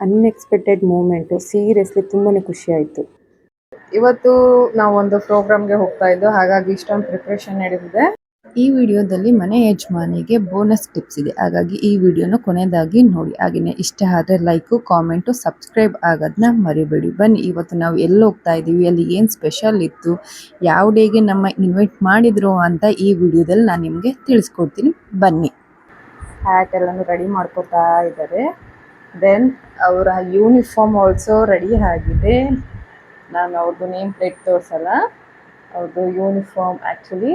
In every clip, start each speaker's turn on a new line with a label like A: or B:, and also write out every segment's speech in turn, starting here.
A: Unexpected moment seriously ತುಂಬಾ ಖುಷಿ ಆಯಿತು
B: ಇವತ್ತು ನಾವು ಒಂದು ಪ್ರೋಗ್ರಾಮ್ಗೆ ಹೋಗ್ತಾ ಇದ್ದು ಹಾಗಾಗಿ ಇಷ್ಟೊಂದು ಪ್ರಿಪ್ರೇಷನ್ ನಡೆದಿದೆ.
C: ಈ ವಿಡಿಯೋದಲ್ಲಿ ಮನೆ ಯಜಮಾನಿಗೆ ಬೋನಸ್ ಟಿಪ್ಸ್ ಇದೆ. ಹಾಗಾಗಿ ಈ ವಿಡಿಯೋನ ಕೊನೆಯದಾಗಿ ನೋಡಿ. ಹಾಗೆಯೇ ಇಷ್ಟ ಆದರೆ ಲೈಕು ಕಾಮೆಂಟು ಸಬ್ಸ್ಕ್ರೈಬ್ ಆಗೋದನ್ನ ಮರಿಬೇಡಿ. ಬನ್ನಿ ಇವತ್ತು ನಾವು ಎಲ್ಲಿ ಹೋಗ್ತಾ ಇದ್ದೀವಿ ಅಲ್ಲಿ ಏನು ಸ್ಪೆಷಲ್ ಇತ್ತು ಯಾವ ಡೇಗೆ ನಮ್ಮ ಇನ್ವೈಟ್ ಮಾಡಿದ್ರು ಅಂತ ಈ ವಿಡಿಯೋದಲ್ಲಿ ನಾನು ನಿಮಗೆ ತಿಳಿಸ್ಕೊಡ್ತೀನಿ. ಬನ್ನಿ.
B: ಹ್ಯಾಟ್ ಎಲ್ಲನೂ ರೆಡಿ ಮಾಡ್ಕೋತಾ ಇದ್ದಾರೆ. ದೆನ್ ಅವರ ಯೂನಿಫಾರ್ಮ್ ಆಲ್ಸೋ ರೆಡಿ ಆಗಿದೆ. ನಾನು ಅವ್ರದ್ದು ನೇಮ್ ಪ್ಲೇಟ್ ತೋರಿಸಲ್ಲ. ಅವ್ರದ್ದು ಯೂನಿಫಾರ್ಮ್ ಆ್ಯಕ್ಚುಲಿ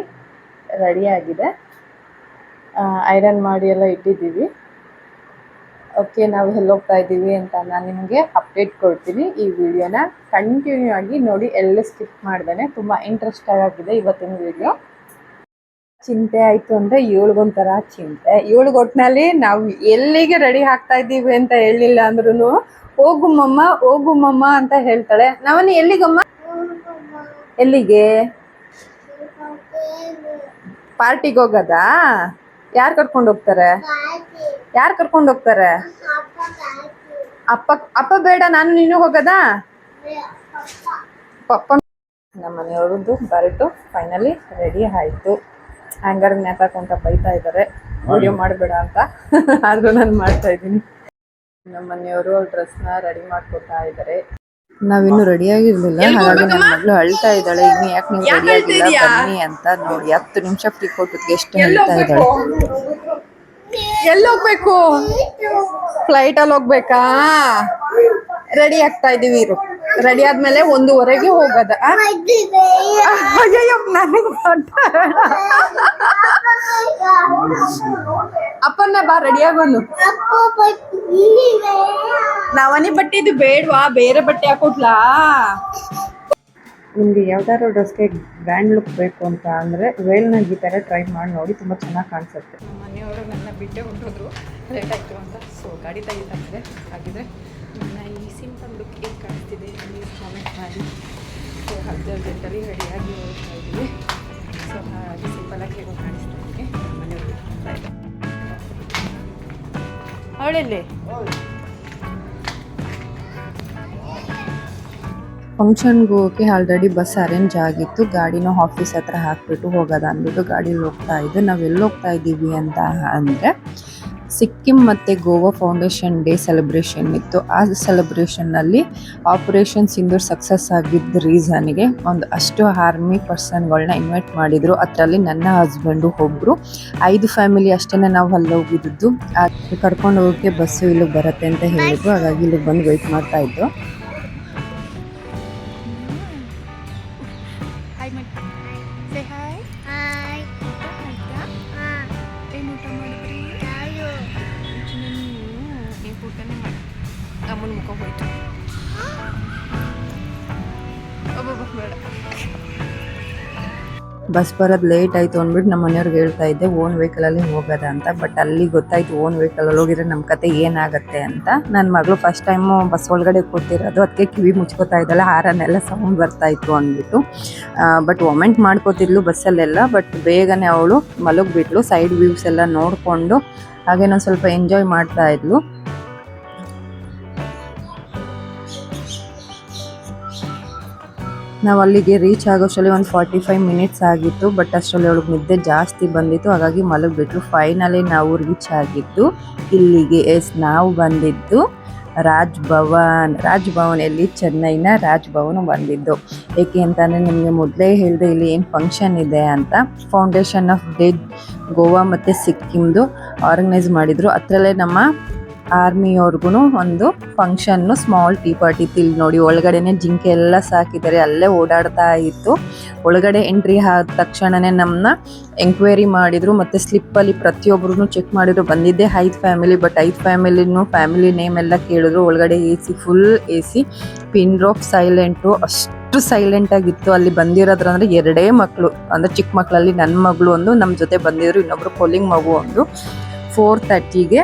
B: ರೆಡಿ ಆಗಿದೆ. ಐರನ್ ಮಾಡಿ ಎಲ್ಲ ಇಟ್ಟಿದ್ದೀವಿ. ಓಕೆ ನಾವು ಎಲ್ಲೋಗ್ತಾ ಇದ್ದೀವಿ ಅಂತ ನಾನು ನಿಮಗೆ ಅಪ್ಡೇಟ್ ಕೊಡ್ತೀನಿ. ಈ ವಿಡಿಯೋನ ಕಂಟಿನ್ಯೂ ಆಗಿ ನೋಡಿ, ಎಲ್ಲ ಸ್ಕಿಪ್ ಮಾಡ್ದೇ ತುಂಬ ಇಂಟ್ರೆಸ್ಟ್ ಆಗಿದೆ ಇವತ್ತಿನ ವಿಡಿಯೋ ಚಿಂತೆ ಆಯಿತು ಅಂದರೆ ಏಳ್ಗೊಂಥರ ಚಿಂತೆ. ಏಳು ಒಟ್ಟಿನಲ್ಲಿ ನಾವು ಎಲ್ಲಿಗೆ ರೆಡಿ ಆಗ್ತಾ ಇದ್ದೀವಿ ಅಂತ ಹೇಳಿಲ್ಲ ಅಂದ್ರೂ ಹೋಗುಮ್ಮಮ್ಮ ಹೋಗುಮ್ಮಮ್ಮ ಹೋಗು ಮಮ್ಮ ಅಂತ ಹೇಳ್ತಾಳೆ. ನಾವನ್ನ ಎಲ್ಲಿಗಮ್ಮ? ಎಲ್ಲಿಗೆ? ಪಾರ್ಟಿಗೆ ಹೋಗೋದಾ? ಯಾರು ಕರ್ಕೊಂಡು ಹೋಗ್ತಾರೆ? ಯಾರು ಕರ್ಕೊಂಡು ಹೋಗ್ತಾರೆ? ಅಪ್ಪ ಅಪ್ಪ ಬೇಡ ನಾನು ನೀನು ಹೋಗೋದಾ? ಪಪ್ಪ ನಮ್ಮ ಮನೆಯವ್ರದ್ದು ಬರ್ಟು ಫೈನಲಿ ರೆಡಿ ಆಯಿತು. ಹ್ಯಾಂಗರ್ ನೇತಾಕೊಂತ ಬೈತಾ ಇದ್ದಾರೆ ವಿಡಿಯೋ ಮಾಡಬೇಡ ಅಂತ. ಆದರೂ ನಾನು ಮಾಡ್ತಾ ಇದ್ದೀನಿ. ನಮ್ಮ ಮನೆಯವರು ಡ್ರೆಸ್ನ ರೆಡಿ ಮಾಡ್ಕೊತಾ ಇದ್ದಾರೆ
C: ನಾವಿನ್ನು ರೆಡಿ ಆಗಿರ್ಲಿಲ್ಲ. ಹಾಗಾಗಿ ನನ್ನ ಮಗಳು ಅಳ್ತಾ ಇದ್ದಾಳೆ. ಇನ್ನು ಯಾಕೆ ನೀವು ರೆಡಿ ಆಗಿಲ್ಲ? ಬನ್ನಿ ಅಂತ ನೋಡಿ. ಹತ್ತು ನಿಮಿಷ ಫ್ರೀ ಕೊಟ್ಟಿದ್ಗೆ ಎಷ್ಟು ಹೇಳ್ತಾ ಇದ್ದಾಳೆ.
B: ಎಲ್ಲಿ ಹೋಗ್ಬೇಕು? ಫ್ಲೈಟ್ ಅಲ್ಲಿ ಹೋಗ್ಬೇಕಾ? ರೆಡಿ ಆಗ್ತಾ ಇದೀವಿ ಇರು. ರೆಡಿ ಆದ್ಮೇಲೆ ಒಂದೂವರೆಗೆ ಹೋಗೋದ. ಆ? ಅಯ್ಯಯ್ಯೋ ನನಗೆ ಅಪ್ಪನ ಬಾ ರೆಡಿ ಆಗೋನು. ನಾವನಿ ಬಟ್ಟೆ ಇದು ಬೇಡವಾ? ಬೇರೆ ಬಟ್ಟೆ ಹಾಕೊಟ್ಲಾ
A: ನಿಮಗೆ ಯಾವ್ದಾದ್ರು ಡ್ರೆಸ್ಗೆ ಗ್ರ್ಯಾಂಡ್ ಲುಕ್ ಬೇಕು ಅಂತ ಅಂದರೆ ವೇಲ್ ಈ ಥರ ಟ್ರೈ ಮಾಡಿ ನೋಡಿ ತುಂಬ ಚೆನ್ನಾಗಿ ಕಾಣಿಸುತ್ತೆ.
B: ಮನೆಯವರು ನನ್ನ ಬಿಟ್ಟೆ ಹೊಂಟೋದ್ರು. ಲೇಟ್ ಆಯಿತು ಅಂತ. ಸೊ ಗಾಡಿ ತೆಗಿತಾ ಇದೆ ಹಾಗಿದ್ರೆ ನನ್ನ ಈ ಸಿಂಪಲ್ ಕೇಕ್ ಕಾಣ್ತಿದೆ ನೀವು ಕಾಮೆಂಟ್ ಮಾಡಿ. ಸೊ ಹತ್ತು ಅರ್ಜೆಂಟಲ್ಲಿ ರೆಡಿಯಾಗಿ ಹೋಗ್ತಾ ಇದ್ದೀವಿ. ಸೊ ಹಾಗಾಗಿ ಸಿಂಪಲಾಗಿ ಹೇಗೋ ಕಾಣಿಸ್ತಾ ಇದ್ದೀನಿ ಮನೆಯವರು ಅವಳಲ್ಲಿ?
C: ಫಂಕ್ಷನ್ಗೆ ಹೋಗೋಕೆ ಆಲ್ರೆಡಿ ಬಸ್ ಅರೇಂಜ್ ಆಗಿತ್ತು. ಗಾಡಿನೂ ಆಫೀಸ್ ಹತ್ರ ಹಾಕ್ಬಿಟ್ಟು ಹೋಗೋದ ಅಂದ್ಬಿಟ್ಟು ಗಾಡೀಲಿ ಹೋಗ್ತಾ ಇದ್ದು. ನಾವು ಎಲ್ಲಿ ಹೋಗ್ತಾ ಇದ್ದೀವಿ ಅಂತ ಅಂದರೆ ಸಿಕ್ಕಿಂ ಮತ್ತು ಗೋವಾ ಫೌಂಡೇಶನ್ ಡೇ ಸೆಲೆಬ್ರೇಷನ್ ಇತ್ತು. ಆ ಸೆಲೆಬ್ರೇಷನ್ನಲ್ಲಿ ಆಪರೇಷನ್ ಸಿಂಧೂರ್ ಸಕ್ಸಸ್ ಆಗಿದ್ದ ರೀಸನ್ಗೆ ಒಂದು ಅಷ್ಟು ಆರ್ಮಿ ಪರ್ಸನ್ಗಳನ್ನ ಇನ್ವೈಟ್ ಮಾಡಿದರು. ಅದರಲ್ಲಿ ನನ್ನ ಹಸ್ಬೆಂಡು ಒಬ್ಬರು ಐದು ಫ್ಯಾಮಿಲಿ ಅಷ್ಟೇ ನಾವು ಅಲ್ಲಿ ಹೋಗಿದ್ದು. ಕರ್ಕೊಂಡು ಹೋಗೋಕ್ಕೆ ಬಸ್ಸು ಇಲ್ಲಿಗೆ ಬರುತ್ತೆ ಅಂತ ಹೇಳಿದ್ರು. ಹಾಗಾಗಿ ಇಲ್ಲಿಗೆ ಬಂದು ವೆಯ್ಟ್ ಮಾಡ್ತಾ ಇದ್ದು.
D: ಅಮ್ಮನ ಮುಖ ಹೋಯ್ತು.
C: ಬಸ್ ಬರೋದು ಲೇಟ್ ಆಯಿತು ಅಂದ್ಬಿಟ್ಟು ನಮ್ಮ ಮನೆಯವ್ರಿಗೆ ಹೇಳ್ತಾ ಇದ್ದೆ, ಓನ್ ವೆಹಿಕಲಲ್ಲಿ ಹೋಗೋದ ಅಂತ ಬಟ್ ಅಲ್ಲಿ ಗೊತ್ತಾಯ್ತು ಓನ್ ವೆಹಿಕಲಲ್ಲಿ ಹೋಗಿದ್ರೆ ನಮ್ಮ ಕತೆ ಏನಾಗುತ್ತೆ ಅಂತ. ನನ್ನ ಮಗಳು ಫಸ್ಟ್ ಟೈಮು ಬಸ್ ಒಳಗಡೆ ಕೂತಿರೋದು ಅದಕ್ಕೆ ಕಿವಿ ಮುಚ್ಕೋತಾ ಇದ್ದಲ್ಲ ಹಾರನ್ನೆಲ್ಲ ಸೌಂಡ್ ಬರ್ತಾ ಇತ್ತು ಅಂದ್ಬಿಟ್ಟು. ಬಟ್ ವಾಮೆಂಟ್ ಮಾಡ್ಕೋತಿದ್ಲು ಬಸ್ಸಲ್ಲೆಲ್ಲ ಬಟ್ ಬೇಗನೆ ಅವಳು ಮಲಗಿಬಿಟ್ಲು ಸೈಡ್ ವ್ಯೂಸ್ ಎಲ್ಲ ನೋಡಿಕೊಂಡು, ಹಾಗೇನೋ ಸ್ವಲ್ಪ ಎಂಜಾಯ್ ಮಾಡ್ತಾ ಇದ್ಲು. ನಾವು ಅಲ್ಲಿಗೆ ರೀಚ್ ಆಗೋಷ್ಟರಲ್ಲಿ ಒಂದು ಫಾರ್ಟಿ ಫೈವ್ ಮಿನಿಟ್ಸ್ ಆಗಿತ್ತು ಬಟ್ ಅಷ್ಟರಲ್ಲಿ ಅವಳಿಗೆ ನಿದ್ದೆ ಜಾಸ್ತಿ ಬಂದಿತ್ತು. ಹಾಗಾಗಿ ಮಲಗಿಬಿಟ್ರು. ಫೈನಲಿ ನಾವು ರೀಚ್ ಆಗಿದ್ದು, ಇಲ್ಲಿಗೆ ಎಸ್, ನಾವು ಬಂದಿದ್ದು ರಾಜ್ ಭವನ್ ರಾಜ್ ಭವನ್ ಎಲ್ಲಿ? ಚೆನ್ನೈನ ರಾಜ್ ಭವನ್ ಬಂದಿದ್ದು. ಏಕೆ ಅಂತಂದರೆ ನಿಮಗೆ ಮೊದಲೇ ಹೇಳಿದೆ ಇಲ್ಲಿ ಏನು ಫಂಕ್ಷನ್ ಇದೆ ಅಂತ. ಫೌಂಡೇಶನ್ ಆಫ್ ಡೇ ಗೋವಾ ಮತ್ತು ಸಿಕ್ಕಿಮ್ದು ಆರ್ಗನೈಸ್ ಮಾಡಿದರು. ಅದರಲ್ಲೇ ನಮ್ಮ ಆರ್ಮಿಯವ್ರಿಗೂ ಒಂದು ಫಂಕ್ಷನ್ನು ಸ್ಮಾಲ್ ಟೀ ಪಾರ್ಟಿ ತಿಲ್ ನೋಡಿ. ಒಳಗಡೆನೆ ಜಿಂಕೆ ಎಲ್ಲ ಸಾಕಿದ್ದಾರೆ. ಅಲ್ಲೇ ಓಡಾಡ್ತಾ ಇತ್ತು. ಒಳಗಡೆ ಎಂಟ್ರಿ ಆದ ತಕ್ಷಣನೇ ನಮ್ಮನ್ನ ಎಂಕ್ವೈರಿ ಮಾಡಿದರು. ಮತ್ತು ಸ್ಲಿಪ್ಪಲ್ಲಿ ಪ್ರತಿಯೊಬ್ಬರೂ ಚೆಕ್ ಮಾಡಿದ್ರು. ಬಂದಿದ್ದೆ ಐದು ಫ್ಯಾಮಿಲಿ ಬಟ್ ಐದು ಫ್ಯಾಮಿಲಿನೂ ಫ್ಯಾಮಿಲಿ ನೇಮ್ ಎಲ್ಲ ಕೇಳಿದ್ರು. ಒಳಗಡೆ A C full A C pin drop silent ಅಷ್ಟು ಸೈಲೆಂಟಾಗಿತ್ತು ಅಲ್ಲಿ ಬಂದಿರೋದ್ರ ಅಂದರೆ ಎರಡೇ ಮಕ್ಕಳು ಅಂದರೆ ಚಿಕ್ಕ ಮಕ್ಕಳಲ್ಲಿ ನನ್ನ ಮಗಳು ಒಂದು ನಮ್ಮ ಜೊತೆ ಬಂದಿದ್ರು. ಇನ್ನೊಬ್ಬರು ಕೊಲಿಂಗ್ ಮಗು ಒಂದು. ಫೋರ್ ತರ್ಟಿಗೆ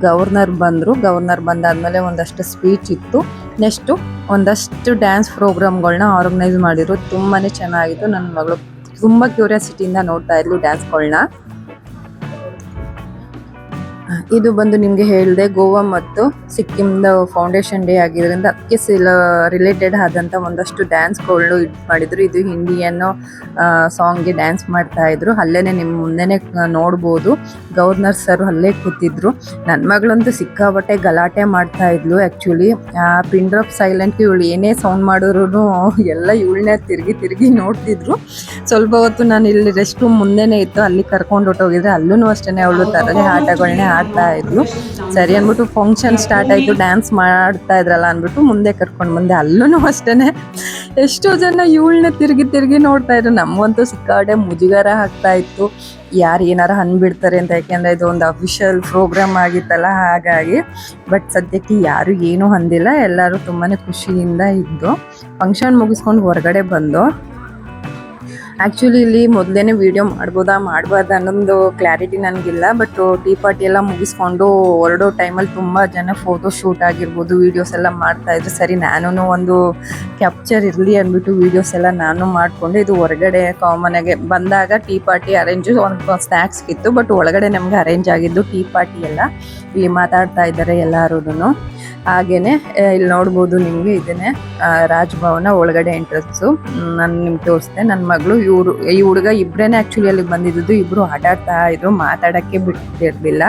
C: ಗವರ್ನರ್ ಬಂದರು. ಗವರ್ನರ್ ಬಂದಾದಮೇಲೆ ಒಂದಷ್ಟು ಸ್ಪೀಚ್ ಇತ್ತು. ನೆಕ್ಸ್ಟು ಒಂದಷ್ಟು ಡ್ಯಾನ್ಸ್ ಪ್ರೋಗ್ರಾಮ್ಗಳನ್ನ ಆರ್ಗನೈಸ್ ಮಾಡಿದ್ರು. ತುಂಬಾ ಚೆನ್ನಾಗಿತ್ತು. ನನ್ನ ಮಗಳು ತುಂಬ ಕ್ಯೂರಿಯಾಸಿಟಿಯಿಂದ ನೋಡ್ತಾ ಇದ್ಲು ಡ್ಯಾನ್ಸ್ಗಳನ್ನ ಇದು ಬಂದು ನಿಮಗೆ ಹೇಳಿದೆ ಗೋವಾ ಮತ್ತು ಸಿಕ್ಕಿಂದ ಫೌಂಡೇಶನ್ ಡೇ ಆಗಿರೋದ್ರಿಂದ ಅದಕ್ಕೆ ಸಿಲ ರಿಲೇಟೆಡ್ ಆದಂಥ ಒಂದಷ್ಟು ಡ್ಯಾನ್ಸ್ಗಳು ಇದು ಮಾಡಿದ್ರು. ಇದು ಹಿಂದಿಯನ್ನು ಸಾಂಗ್ಗೆ ಡ್ಯಾನ್ಸ್ ಮಾಡ್ತಾ ಇದ್ರು. ಅಲ್ಲೇನೆ ನಿಮ್ಮ ಮುಂದೆನೆ ನೋಡ್ಬೋದು. ಗವರ್ನರ್ ಸರ್ ಅಲ್ಲೇ ಕೂತಿದ್ರು. ನನ್ನ ಮಗಳಂತೂ ಸಿಕ್ಕಾಬಟ್ಟೆ ಗಲಾಟೆ ಮಾಡ್ತಾ ಇದ್ಲು ಆ್ಯಕ್ಚುಲಿ ಪಿನ್ ಡ್ರಾಪ್ ಸೈಲೆಂಟ್ಗೆ ಇವಳು ಏನೇ ಸೌಂಡ್ ಮಾಡಿದ್ರು ಎಲ್ಲ ಇವಳನ್ನೇ ತಿರುಗಿ ತಿರುಗಿ ನೋಡ್ತಿದ್ರು. ಸ್ವಲ್ಪ ಹೊತ್ತು ನಾನು ಇಲ್ಲಿ ರೆಸ್ಟ್ ರೂಮ್ ಮುಂದೆನೇ ಇತ್ತು. ಅಲ್ಲಿ ಕರ್ಕೊಂಡು ಹೊಟ್ಟೋಗಿದ್ರೆ ಅಲ್ಲೂ ಅಷ್ಟೇ ಅವಳು ತರಲೆ ಆಟಗಳನ್ನೇ ಆಡ್ತಾ ಇದ್ಲು. ಸರಿ ಅಂದ್ಬಿಟ್ಟು ಫಂಕ್ಷನ್ ಸ್ಟಾರ್ಟ್ ಆಯಿತು ಡ್ಯಾನ್ಸ್ ಮಾಡ್ತಾ ಇದ್ರಲ್ಲ ಅಂದ್ಬಿಟ್ಟು ಮುಂದೆ ಕರ್ಕೊಂಡು ಬಂದೆ. ಅಲ್ಲೂ ಅಷ್ಟೇ ಎಷ್ಟೋ ಜನ ಇವಳನ್ನ ತಿರುಗಿ ತಿರುಗಿ ನೋಡ್ತಾ ಇದ್ರು. ನಮಗಂತೂ ಸಿಕ್ಕಾಡೆ ಮುಜುಗರ ಆಗ್ತಾ ಇತ್ತು. ಯಾರು ಏನಾರು ಅಂದ್ಬಿಡ್ತಾರೆ ಅಂತ, ಯಾಕೆಂದರೆ ಇದು ಒಂದು ಅಫಿಷಿಯಲ್ ಪ್ರೋಗ್ರಾಮ್ ಆಗಿತ್ತಲ್ಲ, ಹಾಗಾಗಿ. ಬಟ್ ಸದ್ಯಕ್ಕೆ ಯಾರು ಏನೂ ಅಂದಿಲ್ಲ. ಎಲ್ಲರೂ ತುಂಬಾ ಖುಷಿಯಿಂದ ಇದ್ದು. ಫಂಕ್ಷನ್ ಮುಗಿಸ್ಕೊಂಡು ಹೊರಗಡೆ ಬಂದು ಆ್ಯಕ್ಚುಲಿ ಇಲ್ಲಿ ಮೊದಲೇ ವಿಡಿಯೋ ಮಾಡ್ಬೋದಾ, ಮಾಡಬಾರ್ದು ಅನ್ನೊಂದು ಕ್ಲಾರಿಟಿ ನನಗಿಲ್ಲ ಬಟ್ ಟೀ ಪಾರ್ಟಿ ಎಲ್ಲ ಮುಗಿಸ್ಕೊಂಡು ಹೊರಡೋ ಟೈಮಲ್ಲಿ ತುಂಬ ಜನ ಫೋಟೋ ಶೂಟ್ ಆಗಿರ್ಬೋದು ವೀಡಿಯೋಸ್ ಎಲ್ಲ ಮಾಡ್ತಾ ಇದ್ದರು ಸರಿ ನಾನು ಒಂದು ಕ್ಯಾಪ್ಚರ್ ಇರಲಿ ಅಂದ್ಬಿಟ್ಟು ವೀಡಿಯೋಸ್ ಎಲ್ಲ ನಾನು ಮಾಡಿಕೊಂಡು ಇದು ಹೊರಗಡೆ ಕಾಮನಾಗೆ ಬಂದಾಗ ಟೀ ಪಾರ್ಟಿ ಅರೇಂಜ್ ಒಂದು ಸ್ನ್ಯಾಕ್ಸ್ ಇತ್ತು ಬಟ್ ಒಳಗಡೆ ನಮಗೆ ಅರೇಂಜ್ ಆಗಿದ್ದು ಟೀ ಪಾರ್ಟಿ ಎಲ್ಲ ಇಲ್ಲಿ ಮಾತಾಡ್ತಾ ಇದ್ದಾರೆ ಎಲ್ಲರೂ ಹಾಗೇನೆ ಇಲ್ಲಿ ನೋಡ್ಬೋದು ನಿಮಗೆ ಇದನ್ನೇ ರಾಜ್ಭವನ ಒಳಗಡೆ ಎಂಟ್ರೆನ್ಸು ನಾನು ನಿಮ್ಗೆ ತೋರಿಸ್ದೆ ನನ್ನ ಮಗಳು ಇವರು, ಈ ಹುಡುಗ ಇಬ್ಬರೇನೆ ಆ್ಯಕ್ಚುಲಿ ಅಲ್ಲಿಗೆ ಬಂದಿದ್ದು ಇಬ್ಬರು ಆಟಾಡ್ತಾ ಇದ್ರು, ಮಾತಾಡೋಕ್ಕೆ ಬಿಟ್ಟಿರಲಿಲ್ಲ.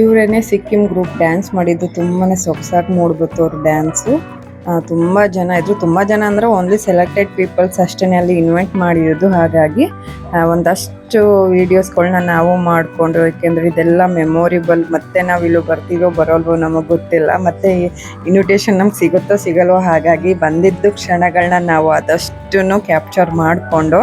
C: ಇವರೇನೆ ಸಿಕ್ಕಿಂ ಗ್ರೂಪ್ ಡ್ಯಾನ್ಸ್ ಮಾಡಿದ್ದು ತುಂಬಾ ಸೊಗಸಾಗಿ ಮೂಡ್ಬಿಟ್ಟು ಅವ್ರ ಡ್ಯಾನ್ಸು ತುಂಬ ಜನ ಇದ್ರು. ತುಂಬ ಜನ ಅಂದರೆ ಓನ್ಲಿ ಸೆಲೆಕ್ಟೆಡ್ ಪೀಪಲ್ಸ್ ಅಷ್ಟೇ ಅಲ್ಲಿ ಇನ್ವೈಟ್ ಮಾಡಿರೋದು. ಹಾಗಾಗಿ ಒಂದಷ್ಟು ವೀಡಿಯೋಸ್ಗಳನ್ನ ನಾವು ಮಾಡಿಕೊಂಡು ಏಕೆಂದರೆ ಇದೆಲ್ಲ ಮೆಮೊರಿಬಲ್ ಮತ್ತೆ ನಾವು ಇಲ್ಲೂ ಬರ್ತೀವೋ ಬರೋಲ್ವೋ ನಮಗೆ ಗೊತ್ತಿಲ್ಲ. ಮತ್ತು ಇನ್ವಿಟೇಷನ್ ನಮ್ಗೆ ಸಿಗುತ್ತೋ ಸಿಗಲ್ವೋ ಹಾಗಾಗಿ ಬಂದಿದ್ದು ಕ್ಷಣಗಳನ್ನ ನಾವು ಆದಷ್ಟು ಕ್ಯಾಪ್ಚರ್ ಮಾಡಿಕೊಂಡು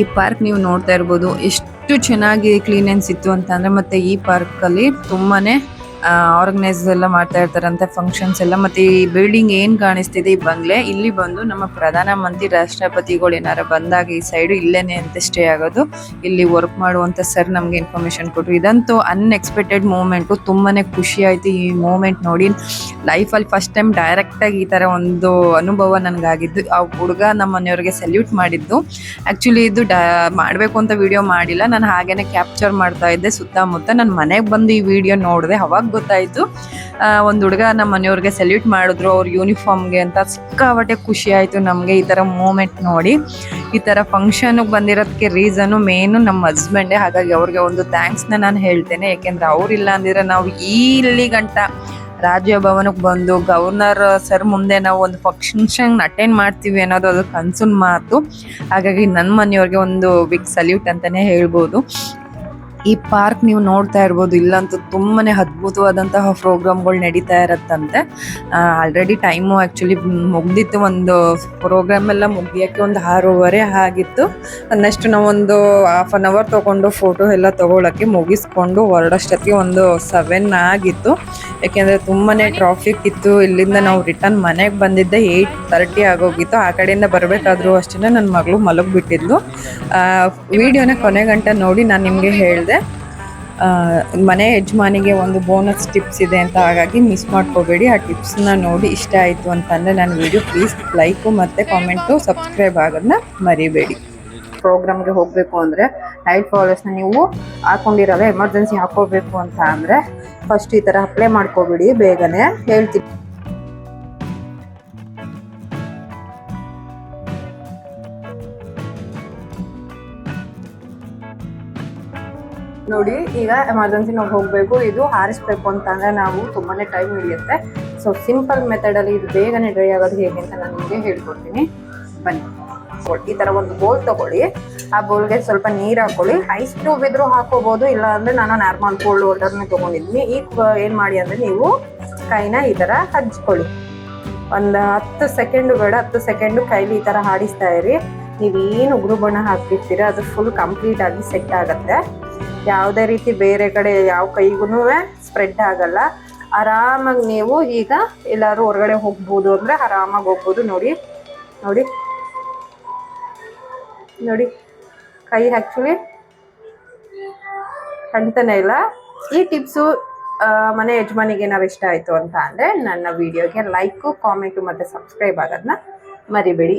C: ಈ ಪಾರ್ಕ್ ನೀವು ನೋಡ್ತಾ ಇರ್ಬೋದು. ಎಷ್ಟು ಚೆನ್ನಾಗಿ ಕ್ಲೀನೆನ್ಸ್ ಇತ್ತು ಅಂತಂದ್ರೆ ಮತ್ತೆ ಈ ಪಾರ್ಕಲ್ಲಿ ತುಂಬಾನೇ ಆರ್ಗನೈಸ್ ಎಲ್ಲ ಮಾಡ್ತಾ ಇರ್ತಾರಂತ ಫಂಕ್ಷನ್ಸ್ ಎಲ್ಲ. ಮತ್ತೆ ಈ ಬಿಲ್ಡಿಂಗ್ ಏನ್ ಕಾಣಿಸ್ತಿದೆ ಈ ಬಂಗ್ಲೆ? ಇಲ್ಲಿ ಬಂದು ನಮ್ಮ ಪ್ರಧಾನಮಂತ್ರಿ ರಾಷ್ಟ್ರಪತಿಗಳು ಏನಾರ ಬಂದಾಗ ಈ ಸೈಡ್ ಇಲ್ಲೇನೆ ಅಂತ ಸ್ಟೇ ಆಗೋದು. ಇಲ್ಲಿ ವರ್ಕ್ ಮಾಡುವಂತ ಸರ್ ನಮ್ಗೆ ಇನ್ಫಾರ್ಮೇಶನ್ ಕೊಟ್ಟರು ಇದಂತೂ ಅನ್ಎಕ್ಸ್ಪೆಕ್ಟೆಡ್ ಮೂಮೆಂಟು ತುಂಬಾನೇ ಖುಷಿ ಆಯ್ತು ಈ ಮೂಮೆಂಟ್ ನೋಡಿ. ಲೈಫಲ್ಲಿ ಫಸ್ಟ್ ಟೈಮ್ ಡೈರೆಕ್ಟ್ ಆಗಿ ಈ ತರ ಒಂದು ಅನುಭವ ನನಗಾಗಿದ್ದು. ಆ ಹುಡುಗ ನಮ್ಮ ಮನೆಯವ್ರಿಗೆ ಸಲ್ಯೂಟ್ ಮಾಡಿದ್ದು. ಆಕ್ಚುಲಿ ಇದು ಡ, ಮಾಡಬೇಕು ಅಂತ ವಿಡಿಯೋ ಮಾಡಿಲ್ಲ. ನಾನು ಹಾಗೇನೆ ಕ್ಯಾಪ್ಚರ್ ಮಾಡ್ತಾ ಇದ್ದೆ ಸುತ್ತಮುತ್ತ. ನಾನು ಮನೆಗೆ ಬಂದು ಈ ವಿಡಿಯೋ ನೋಡಿದೆ. ಅವಾಗ ಗೊತ್ತಾಯ್ತು. ಒಂದು ಹುಡುಗ ನಮ್ಮ ಮನೆಯವ್ರಿಗೆ ಸೆಲ್ಯೂಟ್ ಮಾಡಿದ್ರು, ಅವ್ರ ಯೂನಿಫಾರ್ಮ್ಗೆ ಅಂತ ಸಿಕ್ಕಾಪಟ್ಟೆ ಖುಷಿ ಆಯ್ತು ನಮಗೆ ಈ ಥರ ಮೂಮೆಂಟ್ ನೋಡಿ. ಈ ಥರ ಫಂಕ್ಷನ್ಗೆ ಬಂದಿರೋದಕ್ಕೆ ರೀಸನು ಮೇನು ನಮ್ಮ ಹಸ್ಬೆಂಡೇ ಹಾಗಾಗಿ ಅವ್ರಿಗೆ ಒಂದು ಥ್ಯಾಂಕ್ಸ್ನ ನಾನು ಹೇಳ್ತೇನೆ. ಯಾಕೆಂದ್ರೆ ಅವರಿಲ್ಲ ಅಂದಿದ್ರೆ ನಾವು ಇಲ್ಲಿ ಗಂಟ ರಾಜ್ಯ ಭವನಕ್ಕೆ ಬಂದು ಗವರ್ನರ್ ಸರ್ ಮುಂದೆ ನಾವು ಒಂದು ಫಂಕ್ಷನ್ ಅಟೆಂಡ್ ಮಾಡ್ತೀವಿ ಅನ್ನೋದು ಅದು ಕನ್ಸಿನ ಮಾತು. ಹಾಗಾಗಿ ನನ್ನ ಮನೆಯವ್ರಿಗೆ ಒಂದು ಬಿಗ್ ಸಲ್ಯೂಟ್ ಅಂತಾನೆ ಹೇಳ್ಬೋದು. ಈ ಪಾರ್ಕ್ ನೀವು ನೋಡ್ತಾ ಇರ್ಬೋದು. ಇಲ್ಲಂತೂ ತುಂಬನೇ ಅದ್ಭುತವಾದಂತಹ ಪ್ರೋಗ್ರಾಮ್ಗಳು ನಡೀತಾ ಇರತ್ತಂತೆ. ಆಲ್ರೆಡಿ ಟೈಮು ಆ್ಯಕ್ಚುಲಿ ಮುಗ್ದಿತ್ತು. ಒಂದು ಪ್ರೋಗ್ರಾಮ್ ಎಲ್ಲ ಮುಗಿಯೋಕ್ಕೆ ಒಂದು ಆರೂವರೆ ಆಗಿತ್ತು. ನೆಕ್ಸ್ಟ್ ನಾವೊಂದು ಹಾಫ್ ಅನ್ ಅವರ್ ತೊಗೊಂಡು ಫೋಟೋ ಎಲ್ಲ ತೊಗೊಳಕ್ಕೆ ಮುಗಿಸ್ಕೊಂಡು ಹೊರಡೋಷ್ಟೊತ್ತಿಗೆ ಒಂದು ಸೆವೆನ್ ಆಗಿತ್ತು. ಯಾಕೆಂದರೆ ತುಂಬಾ ಟ್ರಾಫಿಕ್ ಇತ್ತು. ಇಲ್ಲಿಂದ ನಾವು ರಿಟರ್ನ್ ಮನೆಗೆ ಬಂದಿದ್ದೆ. ಏಯ್ಟ್ ತರ್ಟಿ ಆಗೋಗಿತ್ತು. ಆ ಕಡೆಯಿಂದ ಬರಬೇಕಾದ್ರೂ ಅಷ್ಟೇ ನನ್ನ ಮಗಳು ಮಲಗಿಬಿಟ್ಟಿದ್ಲು. ವಿಡಿಯೋನ ಕೊನೆ ಗಂಟ ನೋಡಿ ನಾನು ನಿಮಗೆ ಹೇಳಿದೆ. ಮನೆ ಯಜಮಾನಿಗೆ ಒಂದು ಬೋನಸ್ ಟಿಪ್ಸ್ ಇದೆ ಅಂತ ಹಾಗಾಗಿ ಮಿಸ್ ಮಾಡ್ಕೋಬೇಡಿ. ಆ ಟಿಪ್ಸ್ನ ನೋಡಿ ಇಷ್ಟ ಆಯಿತು ಅಂತಂದರೆ ನಾನು ವಿಡಿಯೋ ಪ್ಲೀಸ್ ಲೈಕು ಮತ್ತು ಕಾಮೆಂಟು ಸಬ್ಸ್ಕ್ರೈಬ್ ಆಗೋದನ್ನ ಮರಿಬೇಡಿ. ಪ್ರೋಗ್ರಾಮ್ಗೆ ಹೋಗಬೇಕು ಅಂದರೆ ನೈಟ್ ಫಾಲರ್ಸ್ನ ನೀವು ಹಾಕ್ಕೊಂಡಿರೋದೇ ಎಮರ್ಜೆನ್ಸಿ ಹಾಕ್ಕೋಬೇಕು ಅಂತ ಅಂದರೆ ಫಸ್ಟ್ ಈ ಥರ ಅಪ್ಲೈ ಮಾಡ್ಕೋಬೇಡಿ ಬೇಗನೆ. ಹೇಳ್ತೀನಿ. ನೋಡಿ, ಈಗ ಎಮರ್ಜೆನ್ಸಿ ನಾವು ಹೋಗಬೇಕು. ಇದು ಹಾರಿಸ್ಬೇಕು ಅಂತಂದರೆ ನಾವು ತುಂಬಾ ಟೈಮ್ ಹಿಡಿಯುತ್ತೆ. ಸೊ ಸಿಂಪಲ್ ಮೆಥಡಲ್ಲಿ ಇದು ಬೇಗನೆ ಡ್ರೈ ಆಗೋದು ಹೇಗೆ ಅಂತ ನಾನು ನಿಮಗೆ ಹೇಳ್ಕೊಡ್ತೀನಿ. ಬನ್ನಿ. ಈ ಥರ ಒಂದು ಬೋಲ್ ತಗೊಳ್ಳಿ. ಆ ಬೋಲ್ಗೆ ಸ್ವಲ್ಪ ನೀರು ಹಾಕೊಳ್ಳಿ. ಐಸ್ ಟ್ಯೂಬ್ ಇದ್ರೂ ಹಾಕೋಬೋದು ಇಲ್ಲ ಅಂದರೆ ನಾನು ನಾರ್ಮಲ್ ಕೋಲ್ಡ್ ವಾಟರ್ನೇ ತಗೊಂಡಿದ್ದೀನಿ. ಈ, ಏನು ಮಾಡಿ ಅಂದರೆ ನೀವು ಕೈನ ಈ ಥರ ಹಚ್ಕೊಳ್ಳಿ. ಒಂದು ಹತ್ತು ಸೆಕೆಂಡು ಬೇಡ, ಹತ್ತು ಸೆಕೆಂಡು ಕೈಲಿ ಈ ಥರ ಹಾಡಿಸ್ತಾ ಇರಿ. ನೀವು ಏನು ಉಗುರು ಬಣ್ಣ ಹಾಕ್ತಿರ್ತೀರ ಅದು ಫುಲ್ ಕಂಪ್ಲೀಟ್ ಆಗಿ ಸೆಟ್ ಆಗುತ್ತೆ. ಯಾವುದೇ ರೀತಿ ಬೇರೆ ಕಡೆ ಯಾವ ಕೈಗೂ ಸ್ಪ್ರೆಡ್ ಆಗಲ್ಲ. ಆರಾಮಾಗಿ ನೀವು ಈಗ ಎಲ್ಲರೂ ಹೊರಗಡೆ ಹೋಗ್ಬೋದು ಅಂದರೆ ಆರಾಮಾಗಿ ಹೋಗ್ಬೋದು. ನೋಡಿ ನೋಡಿ ನೋಡಿ, ಕೈ ಆ್ಯಕ್ಚುಲಿ ಕಾಣ್ತಾನೆ ಇಲ್ಲ. ಈ ಟಿಪ್ಸು ಮನೆ ಯಜಮಾನಿಗೆ ಏನಾರು ಇಷ್ಟ ಆಯಿತು ಅಂತ ಅಂದರೆ ನನ್ನ ವಿಡಿಯೋಗೆ ಲೈಕು ಕಾಮೆಂಟು ಮತ್ತು ಸಬ್ಸ್ಕ್ರೈಬ್ ಆಗೋದನ್ನ ಮರಿಬೇಡಿ.